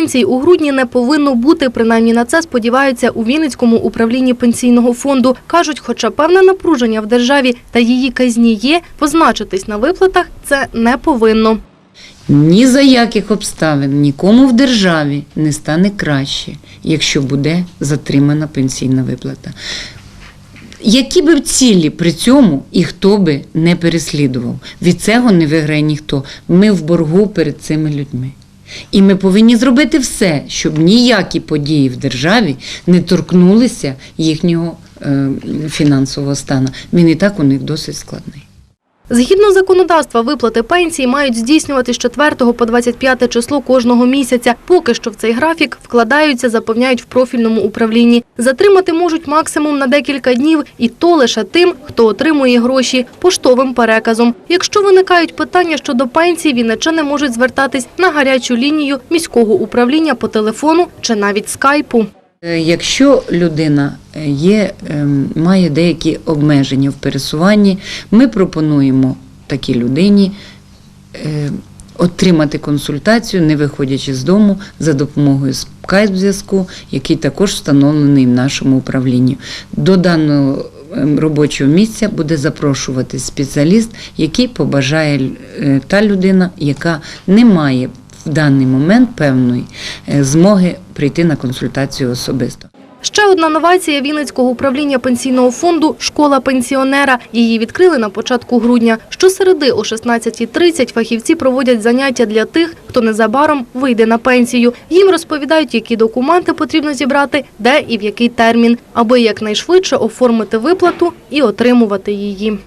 пенсій у грудні не повинно бути. Принаймні на це сподіваються у Вінницькому управлінні пенсійного фонду. Кажуть, хоча певне напруження в державі та її казні є, позначитись на виплатах це не повинно. Ні за яких обставин нікому в державі не стане краще, якщо буде затримана пенсійна виплата. Які би цілі при цьому і хто би не переслідував, від цього не виграє ніхто. Ми в боргу перед цими людьми. І ми повинні зробити все, щоб ніякі події в державі не торкнулися їхнього е, фінансового стану. Він і так у них досить складний. Згідно законодавства, виплати пенсії мають здійснювати з 4 по 25 число кожного місяця. Поки що в цей графік вкладаються, заповняють в профільному управлінні. Затримати можуть максимум на декілька днів, і то лише тим, хто отримує гроші поштовим переказом. Якщо виникають питання щодо пенсії, вінничани можуть звертатись на гарячу лінію міського управління по телефону чи навіть скайпу. Е, Якщо людина е, є, ем, має деякі обмеження в пересуванні, ми пропонуємо такій людині е, отримати консультацію, не виходячи з дому, за допомогою скайп-зв'язку, який також встановлений в нашому управлінні. До даного робочого місця буде запрошувати спеціаліст, який побажає е, та людина, яка не має в даний момент певної е, змоги прийти на консультацію особисто. Ще одна новація Вінницького управління пенсійного фонду школа пенсіонера. Її відкрили на початку грудня. Щосереди о 16.30 фахівці проводять заняття для тих, хто незабаром вийде на пенсію. Їм розповідають, які документи потрібно зібрати, де і в який термін, аби якнайшвидше оформити виплату і отримувати її.